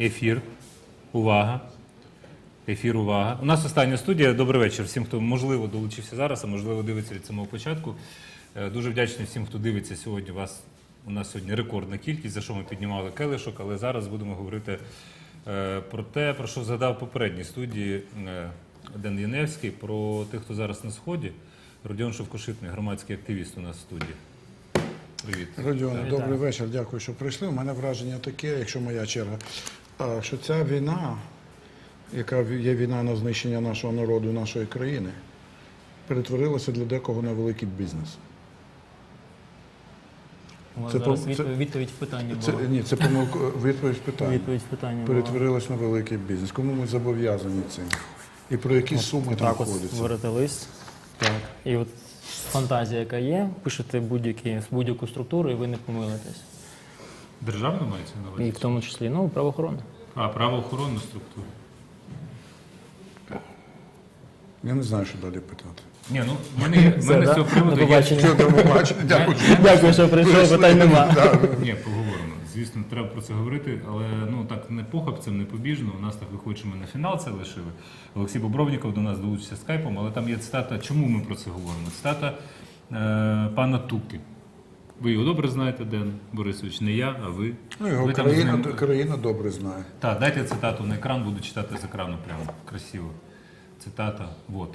Ефір. Увага. Ефір, увага. У нас остання студія. Добрий вечір всім, хто можливо долучився зараз, а можливо дивиться від самого початку. Е, Дуже вдячний всім, хто дивиться сьогодні. Вас у нас сьогодні рекордна кількість, за що ми піднімали келишок, але зараз будемо говорити е, про те, про що згадав попередній студії е, Ден Яневський, про тих, хто зараз на сході. Родіон Шовкошитний, громадський активіст у нас в студії. Привіт. Родіоне, добрий вечір. Дякую, що прийшли. У мене враження таке, якщо моя черга, що ця війна, яка є війна на знищення нашого народу, нашої країни, перетворилася для декого на великий бізнес. Це зараз пом- відповідь, в питанні Це була. ні, це помилка відповідь в питання. Відповідь в питанні. Перетворилась на великий бізнес. Кому ми зобов'язані цим? І про які суми там Так, ходяться? лист. Так. І от фантазія, яка є, пишете будь-які, будь-яку структуру, і ви не помилитесь. Державна мається на увазі? І в тому числі ну, правоохоронна. А, правоохоронну структуру. Я не знаю, що далі питати. Ні, ну в мене, є- в мене з да? цього приводу До є. побачення. Дякую. Дякую, що прийшов, питань нема. Ні, поговоримо. Звісно, треба про це говорити, але ну так не похабцем, не побіжно. У нас так виходить, що ми на фінал це лишили. Олексій Бобровніков до нас долучився скайпом, але там є цитата. Чому ми про це говоримо? Цитата е, пана Туки. Ви його добре знаєте, Ден Борисович, не я, а ви. Ну, його ви країна, ним- країна добре знає. Так, дайте цитату на екран, буду читати з екрану прямо. Красиво. Цитата. Вот.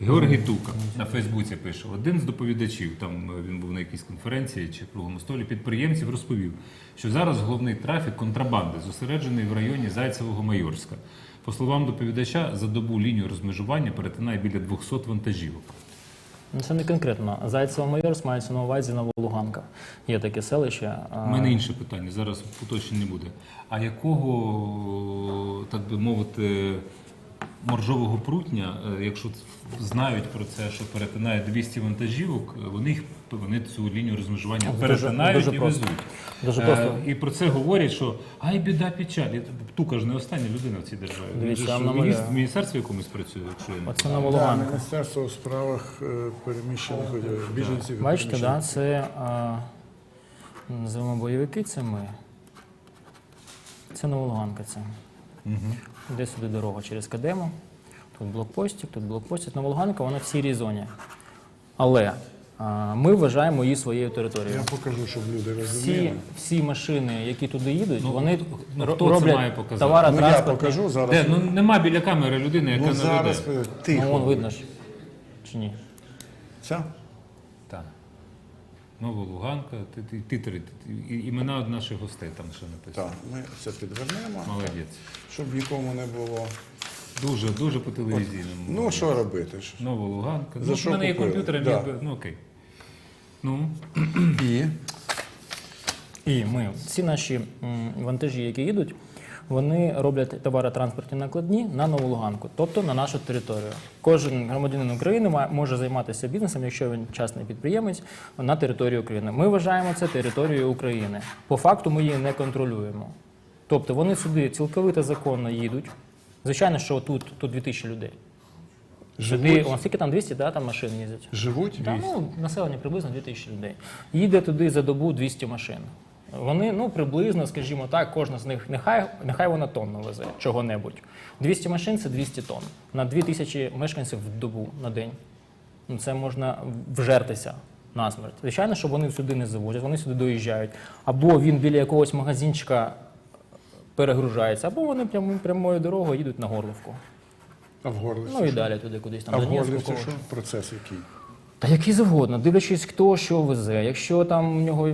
Георгій Тука на Фейсбуці пише: один з доповідачів, там е, він був на якійсь конференції чи круглому столі, підприємців розповів, що зараз головний трафік контрабанди зосереджений в районі Зайцевого Майорська. По словам доповідача, за добу лінію розмежування перетинає біля 200 вантажівок. Ну, Це не конкретно. Зайцево майорс мається на увазі на Луганках. Є таке селище. У мене інше питання, зараз уточнень не буде. А якого, так би мовити, моржового прутня, е, якщо знають про це, що перетинає 200 вантажівок, е, вони їх вони цю лінію розмежування Дуже- перетинають дуже і просто. везуть. Дуже Е, просто. І про це говорять, що ай біда печаль. Тука ж не остання людина в цій державі. Він же ж в міністр- міністерстві якомусь працює, якщо я не Оце на Так, Міністерство у справах переміщених біженців. Бачите, да, це а, називаємо бойовики, це ми. Це Новолуганка. Це. Іде сюди дорога через Кадему. Тут блокпостик, тут блокпостик. Новолуганка, вона в сірій зоні. Але а, ми вважаємо її своєю територією. Я покажу, щоб люди Всі, розуміли. всі машини, які туди їдуть, Ну, вони ну, хто це роблять показати? товари Ну, я покажу зараз. Де? Ну нема біля камери людини, яка Ну, не зараз веде. е, тихо. Ну, вон видно ж. Чи ні? Ця? Новолуганка, ти- ти- титри, імена од наших гостей там ще написано. Так, ми це підвернемо, Молодець. щоб нікому не було. Дуже, дуже по телевізійному. Ну, що робити? Новолуганка. За ну, що в мене є комп'ютер, я Да. міг би- ну окей. Ну, І І ми всі наші вантажі, які їдуть, вони роблять товаротранспортні накладні на нову Луганку, тобто на нашу територію. Кожен громадянин України може займатися бізнесом, якщо він частний підприємець, на території України. Ми вважаємо це територією України. По факту ми її не контролюємо. Тобто вони сюди цілковито законно їдуть. Звичайно, що тут, тут 2000 людей. Живуть? о, скільки там 200 да, там машин їздять? Живуть? Та, ну, населення приблизно 2000 людей. Їде туди за добу 200 машин. Вони, ну, приблизно, скажімо так, кожна з них, нехай, нехай вона тонну везе чого-небудь. 200 машин це 200 тонн. На 2000 мешканців в добу на день. Ну, це можна вжертися насмерть. Звичайно, що вони сюди не завозять, вони сюди доїжджають. Або він біля якогось магазинчика перегружається, або вони прямо, прямою дорогою їдуть на Горловку. А в Горлиці? Ну і що? далі туди кудись там. А в Горлиці що? Процес який? Та який завгодно, дивлячись, хто що везе. Якщо там в нього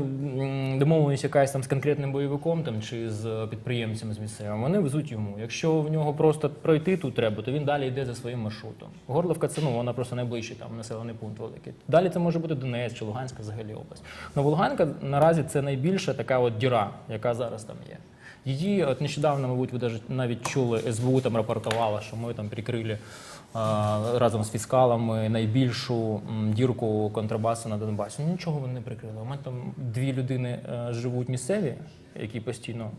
домовленість якась там з конкретним бойовиком там, чи з підприємцем з місцевим, вони везуть йому. Якщо в нього просто пройти тут треба, то він далі йде за своїм маршрутом. Горловка це ну, вона просто найближчий там населений пункт великий. Далі це може бути Донецьк чи Луганська взагалі область. Новолуганка наразі це найбільша така от діра, яка зараз там є. Її от нещодавно, мабуть, ви навіть чули, СБУ там рапортувала, що ми там прикрили разом з фіскалами найбільшу дірку контрабасу на Донбасі. Ну, нічого вони не прикрили. У мене там дві людини е, живуть місцеві, які постійно,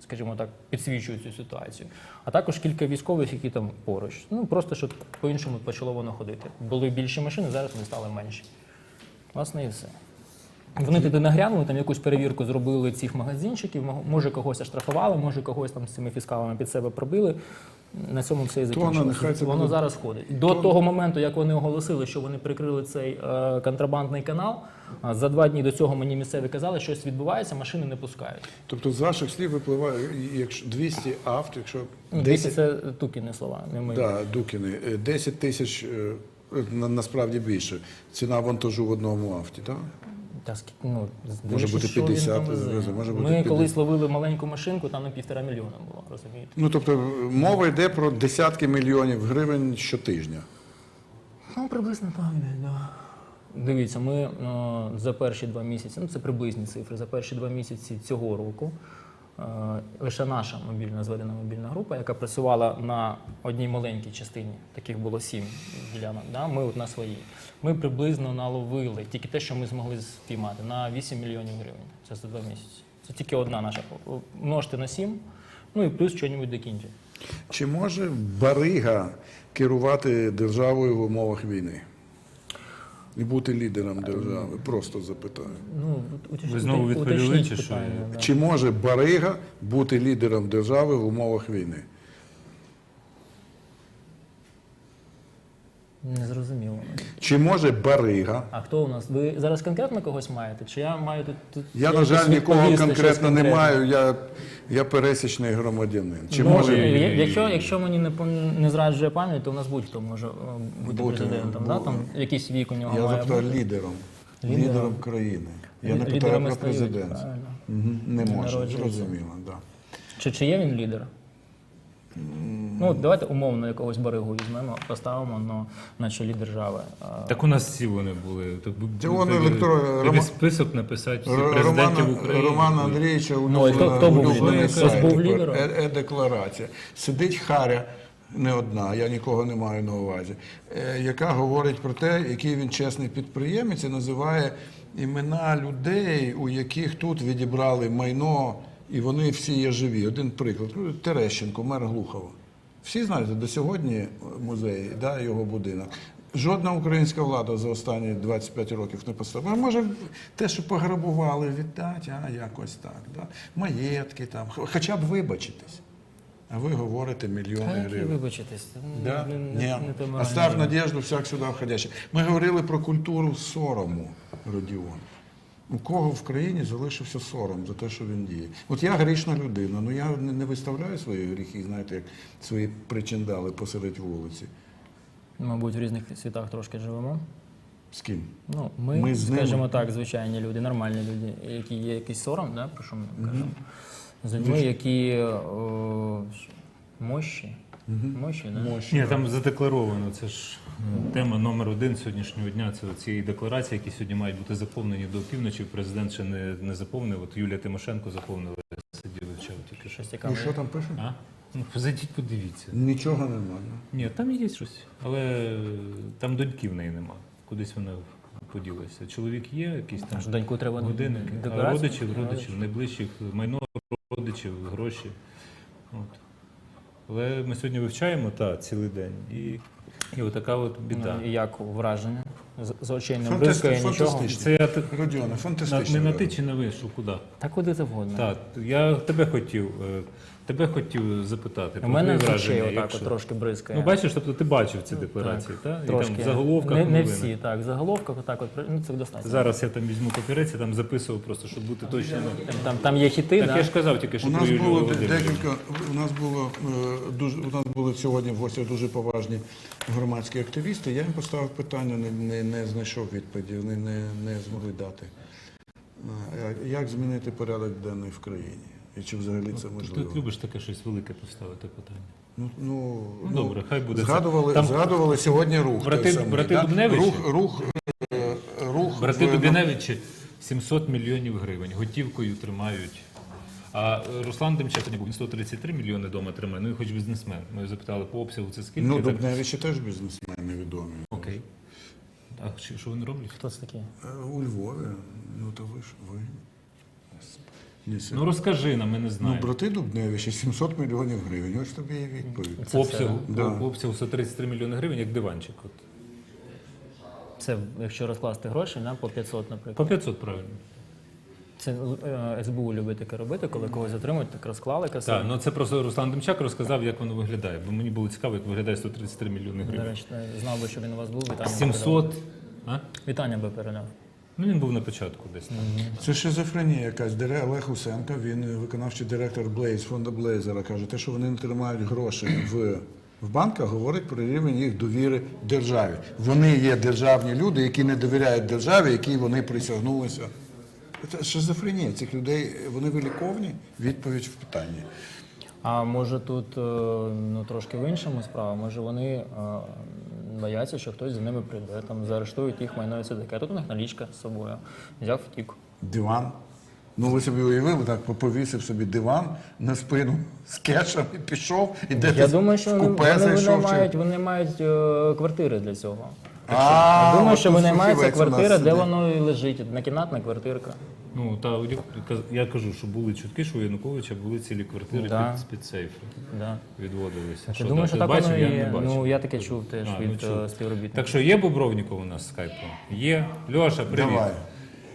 скажімо так, підсвічують цю ситуацію. А також кілька військових, які там поруч. Ну просто щоб по-іншому почало воно ходити. Були більші машини, зараз вони стали менші. Власне, і все. Вони туди наглянули, там якусь перевірку зробили цих магазинчиків, може когось оштрафували, може когось там з цими фіскалами під себе пробили. На цьому все і закінчилося. Воно зараз ходить. До того моменту, як вони оголосили, що вони прикрили цей е, контрабандний канал, за два дні до цього мені місцеві казали, що щось відбувається, машини не пускають. Тобто з ваших слів випливає, якщо 200 авт, якщо Ну, 10, це тукіні слова, не мої. да, Дукіни, е, 10 тисяч, е, на, насправді більше, ціна вантажу в одному авті, так? Та скільки ну, Може бути 50 там везе. везе, може бути Ми 50. колись ловили маленьку машинку, там на півтора мільйона було, розумієте? Ну, тобто мова йде про десятки мільйонів гривень щотижня. Ну, приблизно так, да. Дивіться, ми о, за перші два місяці, ну це приблизні цифри, за перші два місяці цього року е, лише наша мобільна зведена мобільна група, яка працювала на одній маленькій частині, таких було сім ділянок, да? ми от на своїй. Ми приблизно наловили тільки те, що ми змогли спіймати, на 8 мільйонів гривень. Це за два місяці. Це тільки одна наша. Множте на 7, ну і плюс щось докінчить. Чи може барига керувати державою в умовах війни? І бути лідером держави? Просто запитаю. Ну, уточ- Ви знову відповіли, чи що? питання, да. Чи може барига бути лідером держави в умовах війни? Не зрозуміло. Чи може барига? А хто у нас? Ви зараз конкретно когось маєте? Чи я маю тут? тут Я, на жаль, нікого конкретно не маю, я, я пересічний громадянин. Чи ну, може е, я- якщо, якщо мені не, не зраджує пам'ять, то у нас будь-хто може е, бути, Бути, президентом. бу- Да? Там якийсь вік у нього я має запитаю бути. лідером. Лідером. Лідером країни. Я не питаю про стають, президента. Не Не може, зрозуміло. Да. Чи, чи є він лідер? Ну, давайте умовно якогось баригу візьмемо, поставимо на, на чолі держави. А, Так у нас всі вони були. Так, бу- Це вони тобі- електро- тобі Рома- список написати всіх Р- президентів Романа, України. Романа Андрійовича Ну, і хто- хто був лідером? Хтось був лідером? Е- Е-декларація. Сидить Харя, не одна, я нікого не маю на увазі, е, яка говорить про те, який він чесний підприємець і називає імена людей, у яких тут відібрали майно, і вони всі є живі. Один приклад. Ну, Терещенко, мер Глухова. Всі знаєте, до сьогодні музей, да, його будинок. Жодна українська влада за останні 25 років не поставила. А може, те, що пограбували, віддати, а якось так. Да? Маєтки там, хоча б вибачитись. А ви говорите мільйони які гривень. вибачитись. Да? не- не- не ми Остав надіжду всяк сюди входящий. Ми говорили про культуру сорому, Родіон. У кого в країні залишився сором за те, що він діє? От я грішна людина, ну я не виставляю свої гріхи, знаєте, як свої причиндали посеред вулиці. Мабуть, в різних світах трошки живемо. З ким? Ну, ми, Ми з ними. скажімо так, звичайні люди, нормальні люди, які є якийсь сором, да, про що ми кажемо. З людьми, які о, мощі. Мощі, да? Мощі. Ні, там задекларовано. Це ж тема номер один сьогоднішнього дня. Це ці декларації, які сьогодні мають бути заповнені до півночі. Президент ще не, не заповнив. От Юлія Тимошенко заповнила. Сиділи вчора тільки що. Щось І що там пише? А? Ну, зайдіть, подивіться. Нічого немає. Ні, там є щось, але там доньки в неї нема. Кудись вона поділася. Чоловік є, якісь там Аж доньку треба годинники, а декларацію? родичів, родичів, найближчих, майно родичів, гроші. От. Але ми сьогодні вивчаємо та, цілий день. І, і отака от біда. Ну, і як враження? З, з очей не бризкає нічого. Це я Родіоне, фантастично. не на ти чи на вишу, куди? Та куди завгодно. Так, я тебе хотів, е, тебе хотів запитати. У мене враження, отак якщо- от трошки бризкає. Ну, бачиш, тобто ти бачив ці декларації, так? І Трошки. там в заголовках не, не новини. всі, так. В заголовках отак от, ну це достатньо. Зараз я там візьму папірець, я там записував просто, щоб бути точно. Там, там є хіти, Так да? я ж казав тільки, що У нас Юлію було декілька. У нас було е, дуже у нас були сьогодні в гостях дуже поважні громадські активісти. Я їм поставив питання, не, не, не знайшов відповіді, вони не, не змогли дати. Е, Як змінити порядок денний в країні? І чи взагалі це Ти можливо? от любиш таке щось велике поставити питання. Ну, ну, Ну, добре, хай буде. Згадували, Там- згадували сьогодні рух. Брати- самий, брати да? Дубневичі? Рух, рух, е, рух Брати в- Дубіневичі 700 мільйонів гривень готівкою тримають А Руслан Демченко був він 133 мільйони дома тримає, ну і хоч бізнесмен. Ми запитали по обсягу це скільки. Ну, так? Теж бізнесмен невідомий. Окей. А що, вони роблять? Хто це такий? Е, У Львові, ну то ви ж ви. Ні, Ну розкажи нам, ми не Ну, знаємо. брати Дубневичі 700 мільйонів гривень. Ось тобі і відповідь. Це обсягу, все. Да. по обсягу 133 мільйони гривень, як диванчик. От. Це якщо розкласти гроші на по 500, наприклад. По 500, правильно. Це е, СБУ любить таке робити, коли когось затримують, так розклали касу. Так, ну це просто Руслан Демчак розказав, як воно виглядає. Бо мені було цікаво, як виглядає 133 мільйони До гривень. речі, знав би, що він у вас був. Вітання би 700. А? Вітання би передав. Ну він був на початку десь. Це шизофренія якась. Дере Олег Усенко, він виконавчий директор Blaze, фонду Блейзера, каже, те, що вони не тримають гроші в, в банках, говорить про рівень їх довіри державі. Вони є державні люди, які не довіряють державі, які вони присягнулися. Це шизофренія цих людей, вони виліковні? Відповідь в питанні. А може тут е, ну, трошки в іншому справа? Може вони е, бояться, що хтось за ними прийде, там заарештують їх майно і все таке. А тут у них налічка з собою. Взяв втік. Диван. Ну, ви собі уявили, так повісив собі диван на спину з кешем і пішов, і де Я думаю, що в вони, купе вони, вони зайшов. чи- мають, вони мають е, квартири для цього. А, Я думаю, що винаймається квартира, де воно і лежить. Однокімнатна квартирка. Ну та я- я кажу, що були чутки, що у Януковича були цілі квартири Да. під, під сейфи. Да. Відводилися. Я думаю, да, що так воно і я бачив. Ну, я таке чув теж А, ну, від чув. е, співробітників. Так що є Бобровніков у нас з скайпу? Є. Льоша, привіт. Давай.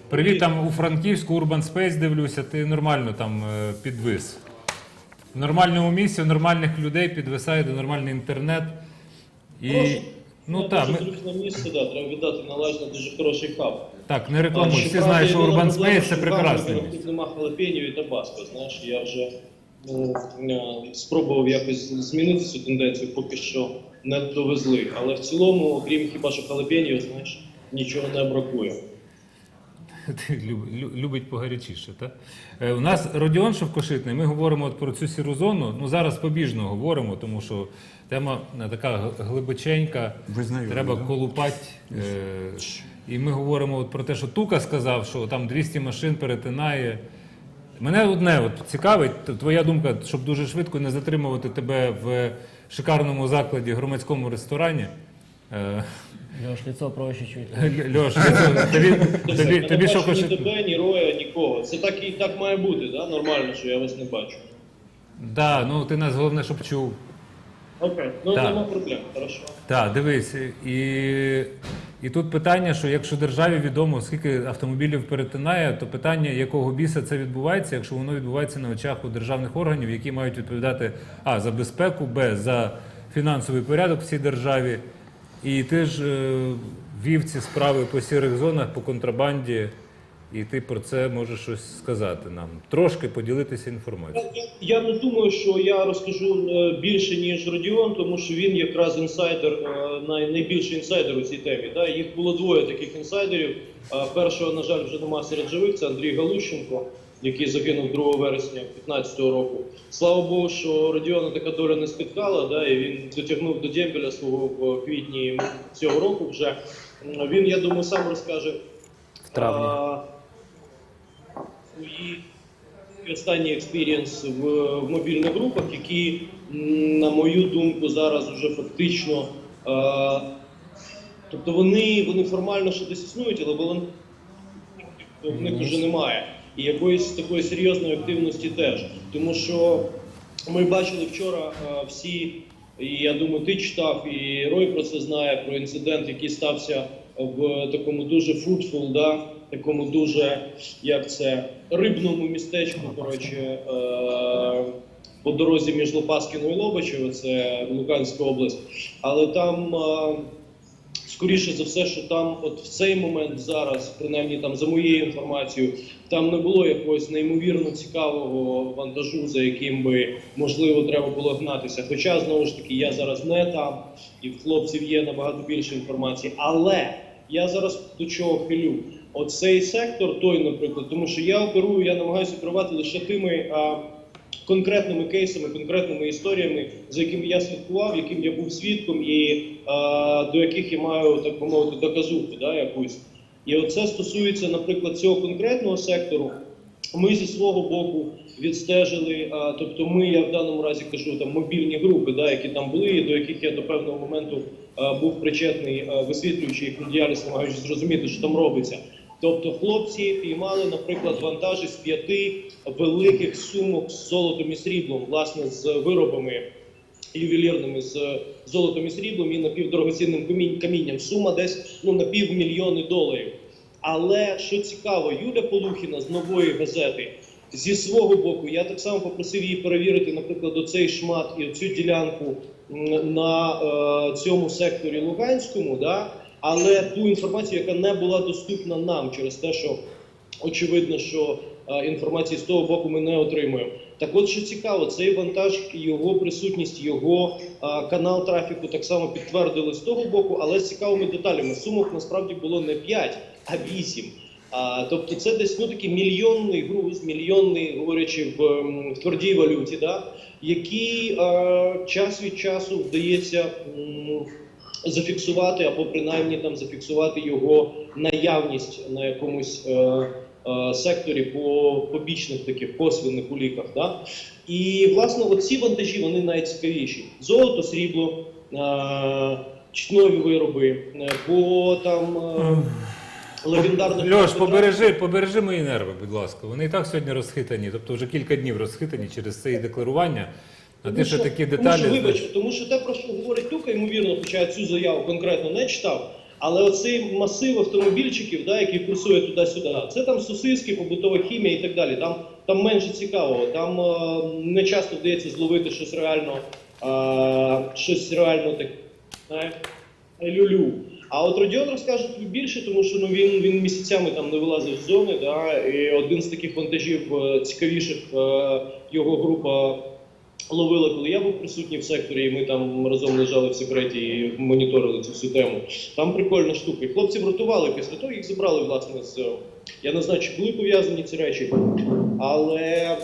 Привіт, там у Франківську Urban Space дивлюся, ти нормально там е, підвис. В нормальному місці, в нормальних людей підвисає до нормальний інтернет. І, ну так, ми, зручне місце, да, треба віддати належно дуже хороший хаб. так, не рекламуй. Всі знають, що Urban Space це прекрасне. Тут нема халапенів і табаско, знаєш, я вже ну, е, спробував якось змінити цю тенденцію, поки що не довезли. Але в цілому, окрім хіба що халапенів, знаєш, нічого не бракує. Любить погарячіше, так? Е, у нас Родіон Шовкошитний, ми говоримо от про цю сіру зону. Ну зараз побіжно говоримо, тому що тема е, така глибоченька. Ви знайомі, Треба да? колупати. Е, і ми говоримо от про те, що Тука сказав, що там 200 машин перетинає. Мене одне от цікавить, твоя думка, щоб дуже швидко не затримувати тебе в шикарному закладі, громадському ресторані. Е, Льош, лицо проще чуть. Льош, тобі, тобі, тобі, Я тобі не що бачу ні хоче. тебе, ні Роя, нікого. Це так і так має бути, да? нормально, що я вас не бачу. Да, ну ти нас головне, щоб чув. Окей, ну Так. нема проблем, хорошо. Так, дивись, і, і тут питання, що якщо державі відомо, скільки автомобілів перетинає, то питання, якого біса це відбувається, якщо воно відбувається на очах у державних органів, які мають відповідати а за безпеку, б за фінансовий порядок в цій державі. І ти ж е, вів ці справи по сірих зонах, по контрабанді, і ти про це можеш щось сказати нам. Трошки поділитися інформацією. Я, я не думаю, що я розкажу е, більше ніж Родіон, тому що він якраз інсайдер, е, найбільший інсайдер у цій темі. Їх було двоє таких інсайдерів. Першого, на жаль, вже нема серед живих. Це Андрій Галущенко, який загинув 2 вересня 2015 року. Слава Богу, що Родіона така доля не спіткала, да? і він дотягнув до дембеля свого в квітні цього року. Вже він, я думаю, сам розкаже В травні. а, свої останній експірієнс в, в мобільних групах, які, на мою думку, зараз вже фактично. А, тобто вони, вони формально ще десь існують, але в них вже немає. І якоїсь такої серйозної активності теж. Тому що ми бачили вчора всі, і я думаю, ти читав, і Рой про це знає, про інцидент, який стався в такому дуже fruitful, да, такому дуже, як це, рибному містечку, коротше, е, по дорозі між Лопаскіною і Лобачево, це Луганська область. Але там. е, Скоріше за все, що там, от в цей момент зараз, принаймні там за моєю інформацією, там не було якогось неймовірно цікавого вантажу, за яким би можливо треба було гнатися. Хоча знову ж таки я зараз не там, і в хлопців є набагато більше інформації. Але я зараз до чого хилю. Оцей сектор, той, наприклад, тому що я оперую, я намагаюся оперувати лише тими. А, конкретними кейсами, конкретними історіями, за якими я слідкував, яким я був свідком, і е, до яких я маю так би мовити доказуху, да, якусь. І оце стосується, наприклад, цього конкретного сектору. Ми зі свого боку відстежили, а, тобто ми, я в даному разі кажу, там мобільні групи, да, які там були, до яких я до певного моменту а, був причетний, а, висвітлюючи їхню діяльність, намагаючись зрозуміти, що там робиться. Тобто хлопці піймали, наприклад, вантажі з п'яти великих сумок з золотом і сріблом, власне, з виробами ювелірними з золотом і сріблом і напівдорогоцінним камінням. Сума десь ну на півмільйони доларів. Але що цікаво, Юля Полухіна з нової газети зі свого боку, я так само попросив її перевірити, наприклад, оцей шмат і оцю ділянку на е, цьому секторі Луганському, да? Але ту інформацію, яка не була доступна нам через те, що очевидно, що е, інформації з того боку ми не отримуємо. Так от що цікаво, цей вантаж, його присутність, його е, канал трафіку так само підтвердили з того боку, але з цікавими деталями. Сумок насправді було не 5, а 8. А, тобто це десь ну такий мільйонний груз, мільйонний, говорячи в, в твердій валюті, да, який е, час від часу вдається м, зафіксувати або принаймні там зафіксувати його наявність на якомусь е, е, секторі по побічних таких косвенних уліках. Да? І власне оці вантажі вони найцікавіші: золото, срібло, е, чтнові вироби, е, по там. Е, Легендарних Льош, побережи, побережи мої нерви, будь ласка. Вони і так сьогодні розхитані, тобто вже кілька днів розхитані через це і декларування. А ти ще такі тому що, вибач, тому що те, про що говорить Тука, ймовірно, хоча я цю заяву конкретно не читав. Але оцей масив автомобільчиків, да, який курсує туди-сюди, це там сосиски, побутова хімія і так далі. Там, там менше цікавого. Там е, не часто вдається зловити щось реально, е, щось реально таке, знаєш, люлю. А от Родіон розкаже тобі більше, тому що ну він, він місяцями там не вилазив з зони. Да, і один з таких вантажів е, цікавіших е, його група ловила, коли я був присутній в секторі, і ми там разом лежали в секреті і моніторили цю всю тему. Там прикольна штука. І хлопці врятували після того, їх забрали власне з. Я не знаю, чи були пов'язані ці речі, але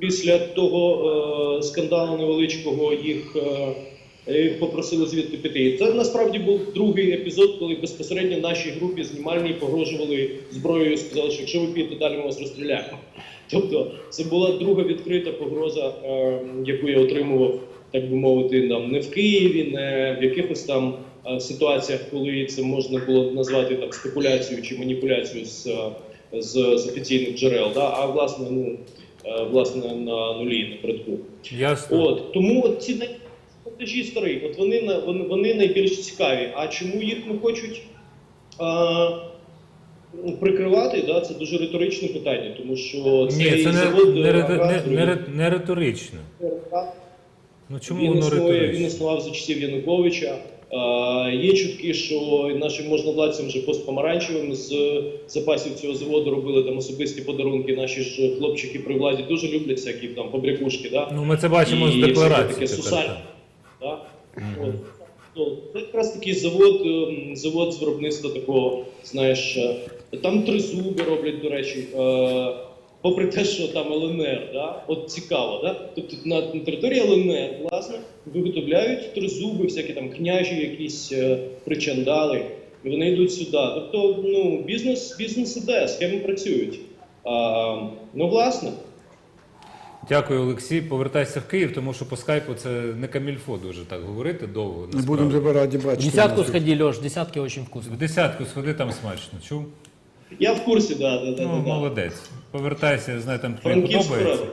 після того е, скандалу невеличкого їх. Е, попросили звідти піти. І це насправді був другий епізод, коли безпосередньо нашій групі знімальній погрожували зброєю і сказали, що якщо ви підете далі, ми вас розстріляємо. Тобто це була друга відкрита погроза, е, яку я отримував, так би мовити, там не в Києві, не в якихось там е, ситуаціях, коли це можна було назвати там спекуляцією чи маніпуляцією з, е, з, з офіційних джерел, да? а власне, ну е, власне на нулі напередку. Ясно. От тому ці монтажі старі, от вони вони, вони найбільш цікаві. А чому їх не хочуть а, прикривати? Да, це дуже риторичне питання, тому що Ні, це не, завод не, ри- не, не, не риторично. Ну чому він воно існує, він існував за часів Януковича. А, є чутки, що нашим можновладцям вже постпомаранчевим з запасів цього заводу робили там особисті подарунки. Наші ж хлопчики при владі дуже люблять всякі там побрякушки. Да? Ну ми це бачимо І з декларації. таке. Да? От. Ну, Це якраз такий завод, ем, завод з виробництва такого, знаєш, е, там три зуби роблять, до речі, е, попри те, що там ЛНР, да? от цікаво, да? тобто на на території ЛНР, власне, виготовляють тризуби, всякі там княжі, якісь е, причандали, і вони йдуть сюди. Тобто, ну, бізнес, бізнес іде, схеми працюють. А, ну, власне. Дякую, Олексій. Повертайся в Київ, тому що по скайпу це не камільфо дуже так говорити довго. Не насправді. будемо тебе раді бачити. Десятку нас. сходи, Леш, десятки очень вкусно. В десятку сходи там смачно. Чув? Я в курсі, да, да, да, Ну, да, молодець. Повертайся, я знаю, там тобі подобається.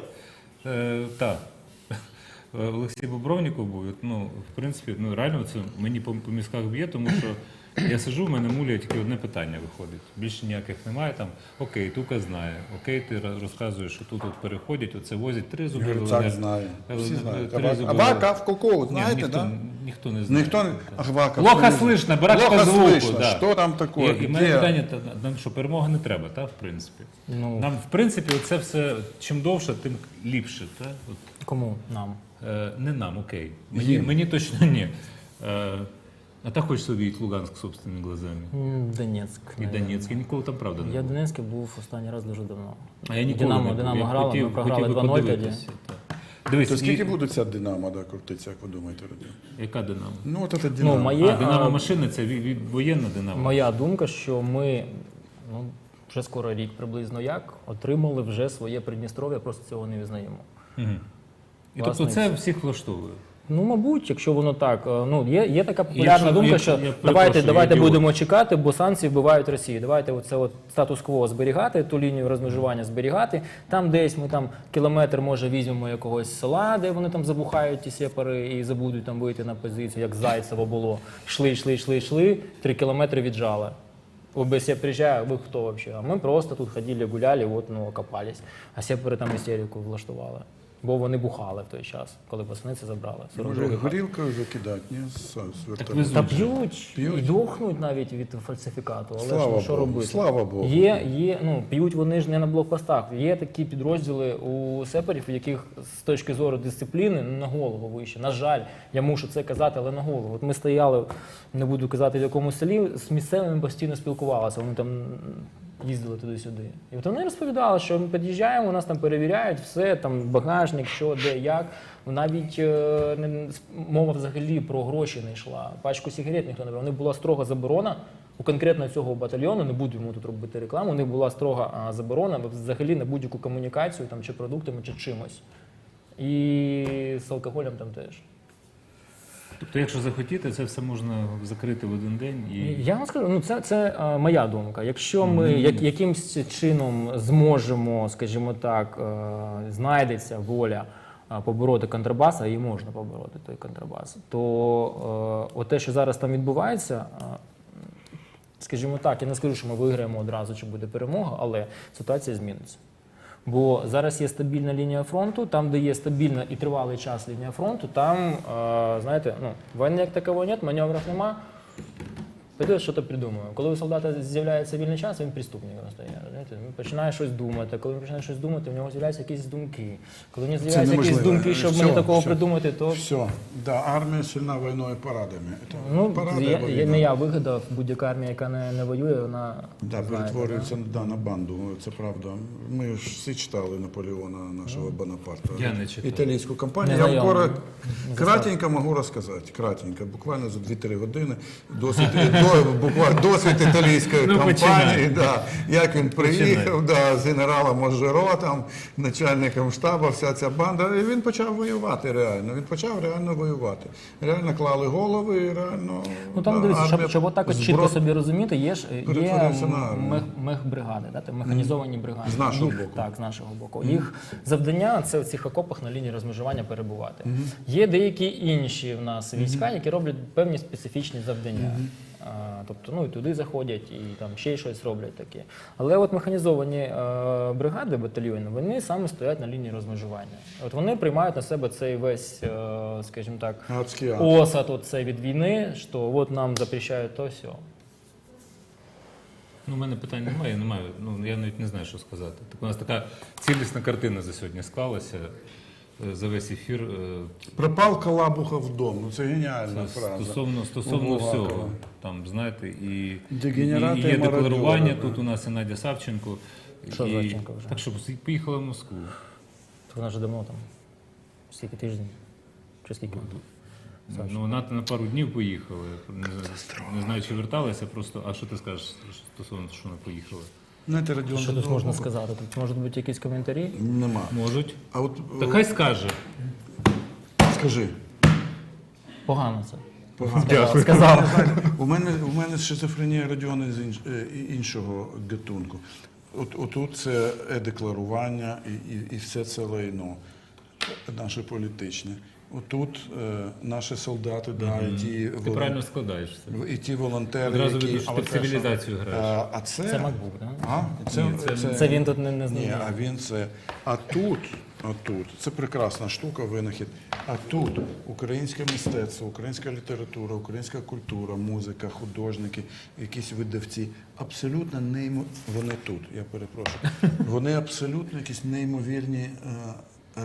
Е, так. Олексій Бобровніков був. Ну, в принципі, ну реально це мені по, по мізках б'є, тому що я сижу, в мене муляє тільки одне питання виходить. Більше ніяких немає там. Окей, Тука знає. Окей, ти розказуєш, що тут от переходять, оце возять три зуби. ЛНР. знає. Всі знають. три зуби Абака в Коко, Ні, знаєте, ніхто, да? ніхто не знає. Никто не... Плохо слышно, брат по звуку. слышно. Да. Что там такое? І, і мене питання, та, нам що, перемога не треба, так, в принципі? Ну, Нам, в принципі, це все, чим довше, тим ліпше. Так? От, кому нам? е, не нам, окей. Мені, Їм. мені точно ні. Е, а так хочеться увидеть Луганськ собственними глазами. Донецьк. І. Донецьк. Я ніколи там правда не Я в був. Донецьку був останній раз дуже давно. А я ніколи Динамо, не був. Динамо Я грала, хотів- ми програли хотів би 2-0 тоді. подивитися, так. Дивись, То скільки і- буде ця Динамо, да, крутиться, як ви думаєте, Родіон? Яка Динамо? Ну, от це Динамо. Ну, моє, а, Динамо а, машина це ві- ві- воєнна Динамо. моя думка, що ми, ну, вже скоро рік приблизно як, отримали вже своє Придністров'я, просто цього не визнаємо. Мгм. І Власне, тобто це всіх влаштовує. Ну, мабуть, якщо воно так. е, Ну, є, є така популярна Якщо- думка, я- що я давайте, давайте будемо чекати, бо санкції вбивають Росію. Давайте оце от статус-кво зберігати, ту лінію розмежування зберігати. Там десь ми там кілометр, може, візьмемо якогось села, де вони там забухають ті сепари і забудуть там вийти на позицію, як Зайцево було. Йшли, йшли, йшли, йшли, три кілометри віджали. ОБСЕ приезжаю, вы кто вообще? А ми просто тут ходили, гуляли, от, ну, окопались. А сепари там істерику влаштували. Бо вони бухали в той час, коли пацани це забрали. Може, 42-й год. горілкою закидати, ні? З. Та п'ють, П'ють. і дохнуть навіть від фальсифікату. Але Слава що Богу, робити? слава Богу. Є, є, ну, п'ють вони ж не на блокпостах. Є такі підрозділи у сепарів, в яких з точки зору дисципліни на голову вище. На жаль, я мушу це казати, але на голову. От ми стояли, не буду казати в якому селі, з місцевими постійно спілкувалися. Вони там їздили туди-сюди. І от вони розповідали, що ми під'їжджаємо, у нас там перевіряють, все, там багажник, що, де, як. Навіть е, мова взагалі про гроші не йшла. Пачку сигарет ніхто не брав. У них була строга заборона. У конкретно цього батальйону, не будемо тут робити рекламу, у них була строга заборона взагалі на будь-яку комунікацію, там, чи продуктами, чи чимось. І з алкоголем там теж. Тобто, якщо захотіти, це все можна закрити в один день і. Я вам скажу, ну це, це е, моя думка. Якщо ми як, якимсь чином зможемо, скажімо так, е, знайдеться воля е, побороти контрабас, а її можна побороти той контрабас, то е, те, що зараз там відбувається. Скажімо так, я не скажу, що ми виграємо одразу, чи буде перемога, але ситуація зміниться. Бо зараз є стабільна лінія фронту, там, де є стабільна і тривалий час лінія фронту, там, е, знаєте, ну, війни як такової немає, маневрів нема. Піде щось придумаю. Коли у солдата з'являється вільний час, він преступник настає. розумієте? Він починає щось думати. Коли він починає щось думати, в нього з'являються якісь думки. Коли в нього з'являються якісь думки, щоб Все, мені такого все. придумати, то Все, да, армія сильна війною парадами. Це ну, паради я, я, не я вигадав, будь-яка армія, яка не, не воює, вона Да, перетворюється да, на банду, це правда. Ми ж всі читали Наполеона нашого Бонапарта. Я не читав. Італійську компанію. Не Я вам знайомий. кратенько можу розказати. Кратенько, буквально за 2-3 години. Досвід, до, буквально, досвід італійської Ну, компанії. Да, як він приїхав да, з генералом Можеро, там, начальником штабу, вся ця банда. І він почав воювати реально. Він почав реально воювати. Реально клали голови і реально. Ну там да, дивіться, щоб, щоб отак от чітко собі розуміти, є ж є перетворився мех, мехбригади, да, механізовані бригади. З нашого Їх- боку. Так, з нашого боку. Їх завдання це в цих окопах на лінії розмежування перебувати. Є деякі інші в нас війська, які роблять певні специфічні завдання. А, тобто, ну і туди заходять, і там ще щось роблять таке. Але от механізовані е, бригади батальйони, вони саме стоять на лінії розмежування. От вони приймають на себе цей весь, е, скажімо так, осад оце від війни, що от нам запрещають то все. Ну, у мене питань немає, я не маю. Ну, я навіть не знаю, що сказати. Так, у нас така цілісна картина за сьогодні склалася за весь ефір. е, Пропав Калабуха вдома. Ну, це геніальна Це фраза. стосовно, стосовно всього. Там, знаєте, і, і, і є декларування. Тут у нас і Надя Савченко. Що і, Савченко вже? Так що поїхала в Москву. То вона ж давно там. Скільки тиждень? Чи скільки? Ну, вона на пару днів поїхала. Не, знаю- не знаю, чи верталася, просто. А що ти скажеш стосовно що вона поїхала? Знаєте, Радіон Що тут можна сказати? Тут можуть бути якісь коментарі? Нема. Можуть. А от Та хай скаже. е, скажи. Погано це. Погано. Сказав. Сказав. У мене, у мене шизофренія радіони з інш- е, і- іншого гатунку. От, отут це е-декларування і, і, і все це лайно наше політичне. Отут е, наші солдати, да, і ті, Ти волон- правильно складаєш все. і ті волонтери, Одразу які... ти в цивілізацію граєш. А, а це... Це MacBook, так? А, це, Ні, це- Це він тут не, не Ні, знає. а він це. А тут, а тут, це прекрасна штука, винахід. А тут українське мистецтво, українська література, українська культура, музика, художники, якісь видавці. Абсолютно неймо... Вони тут, я перепрошую. Вони абсолютно якісь неймовірні е,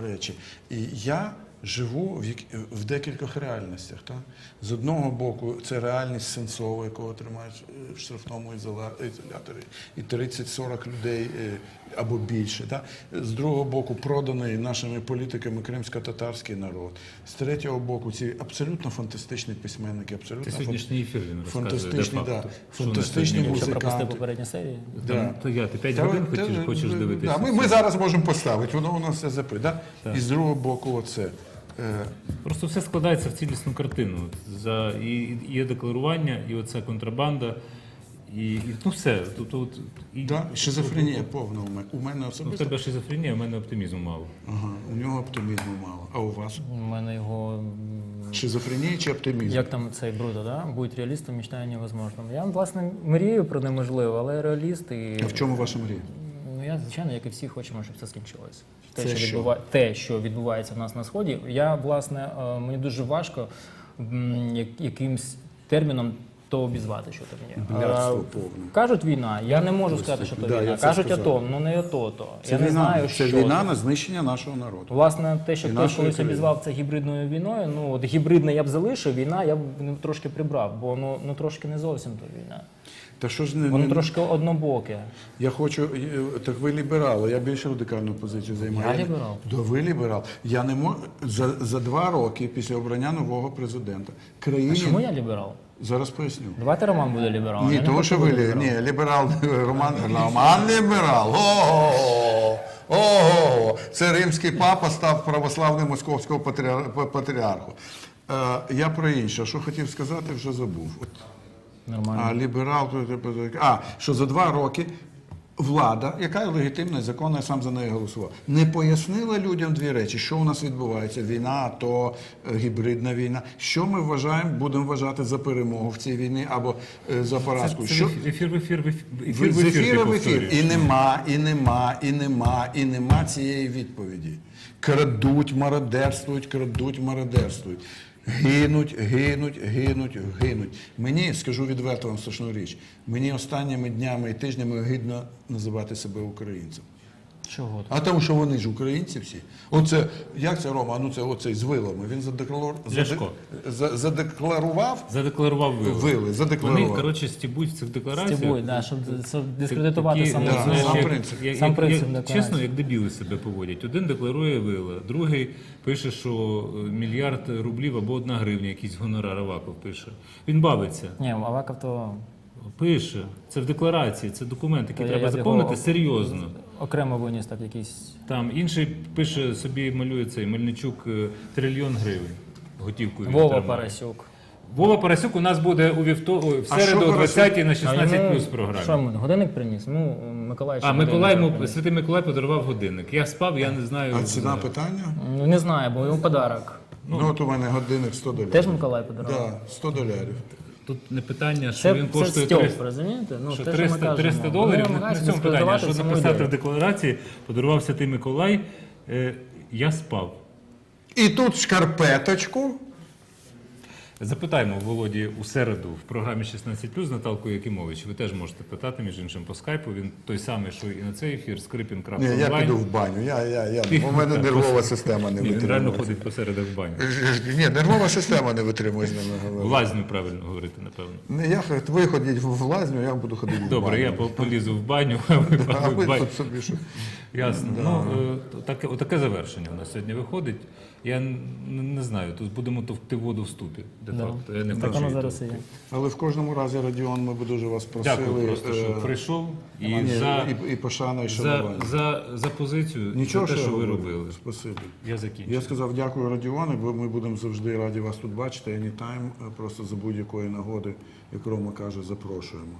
речі. І я живу в, як- в декількох реальностях. Так? З одного боку, це реальність Сенцова, якого тримають е, в штрафному ізола- ізоляторі, і 30-40 людей е, або більше. Так? З другого боку, проданий нашими політиками кримсько-татарський народ. З третього боку, ці абсолютно фантастичні письменники, абсолютно фан- сьогоднішній ефір він фантастичні, да, фантастичні музиканти. пропустив попередні серії. Да. То я, ти 5 Та годин ви- хочеш, та- хочеш да, дивитися? ми, ми зараз можемо поставити, воно у нас все запит. Да? І з другого боку, оце. Е, Просто все складається в цілісну картину. За, і, і є декларування, і оця контрабанда, і, і ну все. Тобто, от, і, да, шизофренія повна у мене. У мене Ну, особисто. тебе шизофренія, в мене оптимізму мало. Ага, у нього оптимізму мало. А у вас? У мене його. Шизофренія чи оптимізм? Як там цей Брудо, да? Будь реалістом, мечтаю невозможним. Я, власне, мрію про неможливе, але реаліст і. А в чому ваша мрія? Ну, я, звичайно, як і всі, хочемо, щоб це скінчилось. Те, Це що, що? відбува... Те, що відбувається в нас на сході, я власне е, мені дуже важко якимсь терміном то обізвати, що там є. Блядство повне. Кажуть війна. Я не можу сказати, що то Да, війна. Кажуть. АТО, ну не АТО, то. Це я війна, не знаю, це що війна це. на знищення нашого народу. Власне, те, що І хтось колись країни. обізвав це гібридною війною, ну от гібридне я б залишив, війна я б ну, трошки прибрав, бо ну, ну трошки не зовсім то війна. Та що ж не, Воно не- трошки однобоке. я хочу, е, так ви ліберали, я більш радикальну позицію займаю. Я ліберал. Да, ви ліберал. Я не можу за, за два роки після обрання нового президента країні Чому я ліберал? зараз поясню. Давайте Роман буде лібералом. Ні, я не тому хочу що ви бути лі- лібералом. ні, ліберал Роман Роман ліберал. Ого! Ого! Це римський папа став православним московського патріар- патріарху. Е, я про інше. Що хотів сказати, вже забув. От, Нормально. а ліберал, а що за два роки влада, яка легітимна і законна, я сам за неї голосував, не пояснила людям дві речі, що у нас відбувається: війна, то е, гібридна війна. Що ми вважаємо, будемо вважати за перемогу в цій війні або е, за поразку. Це що ефір в ефір в ефір. ефір, в ефір, в ефір. І нема, і нема, і нема, і нема цієї відповіді. Крадуть, мародерствують, крадуть, мародерствують. Гинуть, гинуть, гинуть, гинуть. Мені, скажу відверто вам страшну річ, мені останніми днями і тижнями гидно називати себе українцем. Чого? А тому, що вони ж українці всі. Оце, як це Рома? Ну це оцей з вилами. Він задекларував, Ляшко. задекларував Задекларував вили. вили, задекларував. Вони, коротше, стібуть в цих деклараціях. Стібуй, да, щоб, дискредитувати Такі, сам, ну, да, знаєш, сам як- принцип. як- Сам як- принцип як- декларації. Чесно, як дебіли себе поводять. Один декларує вила, другий пише, що е, мільярд рублів або одна гривня, якийсь гонорар Аваков пише. Він бавиться. Ні, Аваков то Пише. Це в декларації, це документ, який То треба я б заповнити його- серйозно. Окремо виніс так якийсь. Там інший пише собі, малює цей Мельничук е, трильйон гривень. Готівкою. він Вова тримає. Парасюк. Вова Парасюк у нас буде у вівто... ой, в А середу що о 20 на 16 плюс програмі. Що йому, годинник приніс? Ну, Миколай ще А Миколай йому приніс. святий Миколай подарував годинник. Я спав, я не знаю. А ціна питання? Ну, не знаю, бо йому подарок. Ну, от у мене годинник 100 доларів. Теж Миколай подарував? Да, 100 доларів. Тут не питання, що Це, він це коштує стьоп, 300, розумієте? Ну, що те, 300, що ми 300 кажемо. доларів. Вони Не намагаються на цьому питання. Що написати в декларації, подарував святий Миколай, е, я спав. І тут шкарпеточку. Запитаємо Володі у середу в програмі 16+, з Наталкою Якимович. Ви теж можете питати, між іншим, по скайпу. Він той самий, що і на цей ефір, Ні, скрипін.онлайн. я піду в баню. Я, я, я, у мене нервова система не Ні, він реально ходить по середах в баню. Ні, нервова система не витримує з ними В говорити. лазню правильно говорити, напевно. Не, я ви ходіть в лазню, я буду ходити в баню. Добре, я полізу в баню, а ви А ви тут собі що? Ясно. Ну, е, таке, отаке завершення у нас сьогодні виходить. Я не знаю, тут будемо товкти воду в ступі. Де да. Я не так воно зараз і є. Але в кожному разі, Радіон, ми б дуже вас просили. Дякую просто, е, що прийшов і за і, і пошана, і за, за, за позицію Нічого, за те, що, ви робили. Спасибі. Я закінчу. Я сказав дякую, Радіоне, бо ми будемо завжди раді вас тут бачити. Anytime, е, просто за будь-якої нагоди, як Рома каже, запрошуємо.